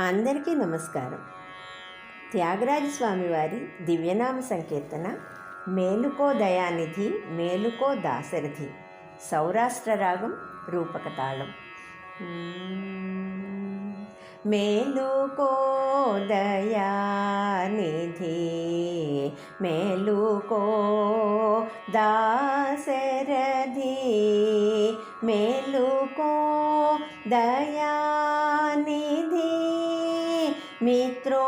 అందరికీ నమస్కారం. త్యాగరాజ స్వామివారి దివ్యనామ సంకీర్తన మేలుకో దయానిధి మేలుకో దాశరథి సౌరాష్ట్ర రాగం రూపక తాళం మేలుకో దయానిధి మేలుకో దాశరథి మేలుకో దయా మిత్రోదయమౌ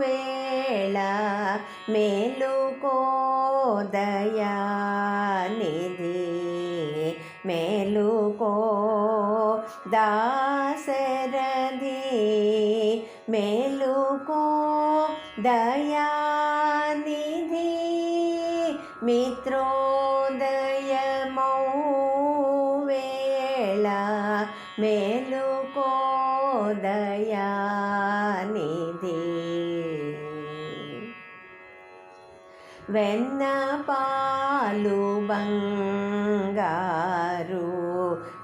వేళ మేలుకో దయానిధి మేలుకో దాశరథి మేలుకో దయానిధి మిత్రో దయానిధి వెన్న పాలు బంగారు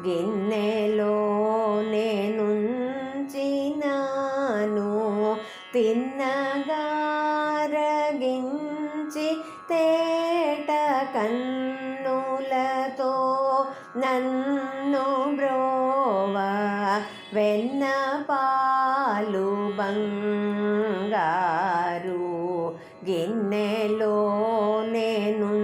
గిన్నెలో నేనుంచినాను. తిన్నగారగించి తేట కన్నులతో నన్ను బ్రోవా. వె బంగారు గిన్నెలో నేనుంచినాను.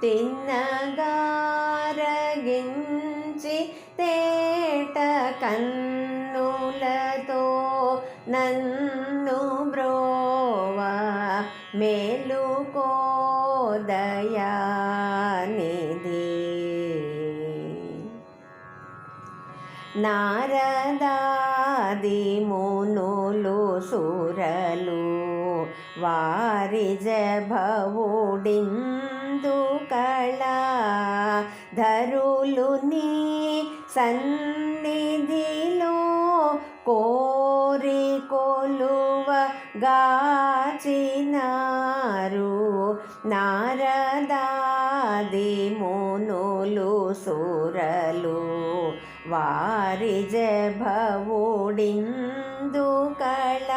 తిన్నగారగించి తేట కన్నులతో నన్ను బ్రోవా మేలుకోదయా నారదాది మునులు సురలు వారి జభవుడిందు కళ ధరులు నీ సన్నిధిలో కోరి కొలువ గాచినారు. నారదాది మునులు సురలు వారి జభవుడిందు కళ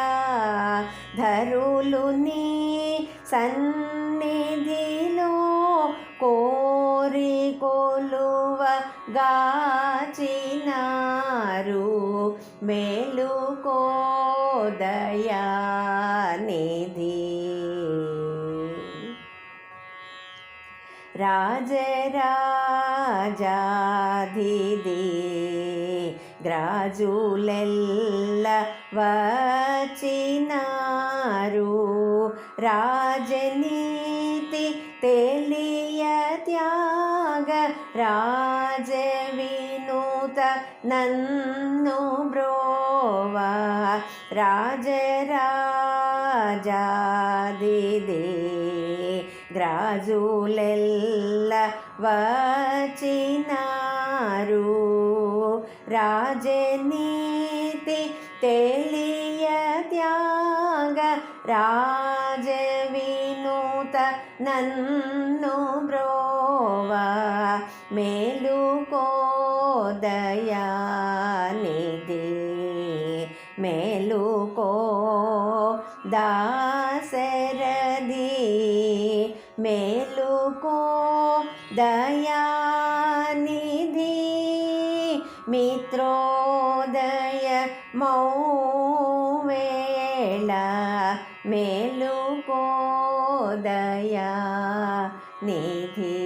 ధరులు నీ సన్నిధిలో కోరి కొలువ గాచినారు. మేలుకో దయానిధి राजराजादिदे राजुलवचिनरु राजनीति तेलियत्याग राजविनुत नन्नु ब्रोव राजराजादिदे రాజులెల్ల గ్రాజులెల్ల వచ్చినారు రాజనీతి తెలియ త్యాగ రాజ వినూత నన్ను బ్రోవా మేలుకో దయానిధి మేలుకో దాశరథి మేలుకో దయానిధి మిత్రోదయ మౌవేళ మేలుకో దయా నిధి